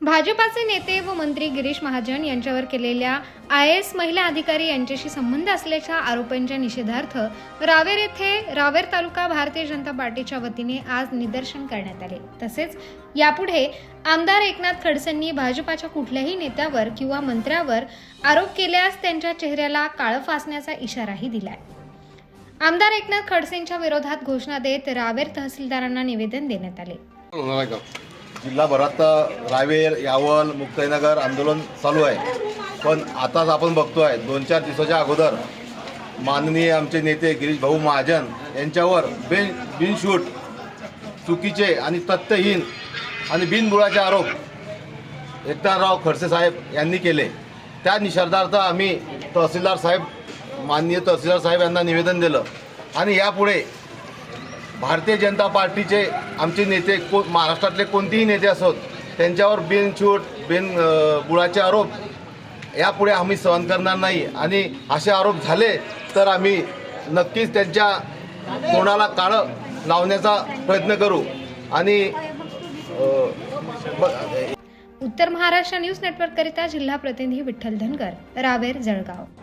भाजपाचे नेते व मंत्री गिरीश महाजन यांच्यावर केलेल्या आय एस महिला अधिकारी यांच्याशी संबंध असल्याच्या आरोपांच्या निषेधार्थ रावेर येथे रावेर तालुका भारतीय जनता पार्टीच्या वतीने आज निदर्शन करण्यात आले. तसेच यापुढे आमदार एकनाथ खडसेंनी भाजपाच्या कुठल्याही नेत्यावर किंवा मंत्र्यावर आरोप केल्यास त्यांच्या चेहऱ्याला काळं फासण्याचा इशाराही दिलाय. आमदार एकनाथ खडसेंच्या विरोधात घोषणा देत रावेर तहसीलदारांना निवेदन देण्यात आले. जिल्हाभरात रावेर यावल मुक्ताईनगर आंदोलन चालू आहे. पण आताच आपण बघतो आहे दोन चार दिवसाच्या अगोदर माननीय आमचे नेते गिरीश भाऊ महाजन यांच्यावर बिन बिनशूट चुकीचे आणि तथ्यहीन आणि बिनबुळाचे आरोप एकनाथराव खडसे साहेब यांनी केले. त्या निषेधार्थ आम्ही तहसीलदार साहेब माननीय तहसीलदार साहेब यांना निवेदन दिलं. आणि यापुढे भारतीय जनता पार्टीचे आमचे नेते को महाराष्ट्रातले कोणतेही नेते असोत त्यांच्यावर बिनछूट बिन गुळाचे आरोप यापुढे आम्ही सहन करणार नाही. आणि असे आरोप झाले तर आम्ही नक्कीच त्यांच्या तोंडाला काळं लावण्याचा प्रयत्न करू. आणि उत्तर महाराष्ट्र न्यूज नेटवर्ककरिता जिल्हा प्रतिनिधी विठ्ठल धनगर रावेर जळगाव.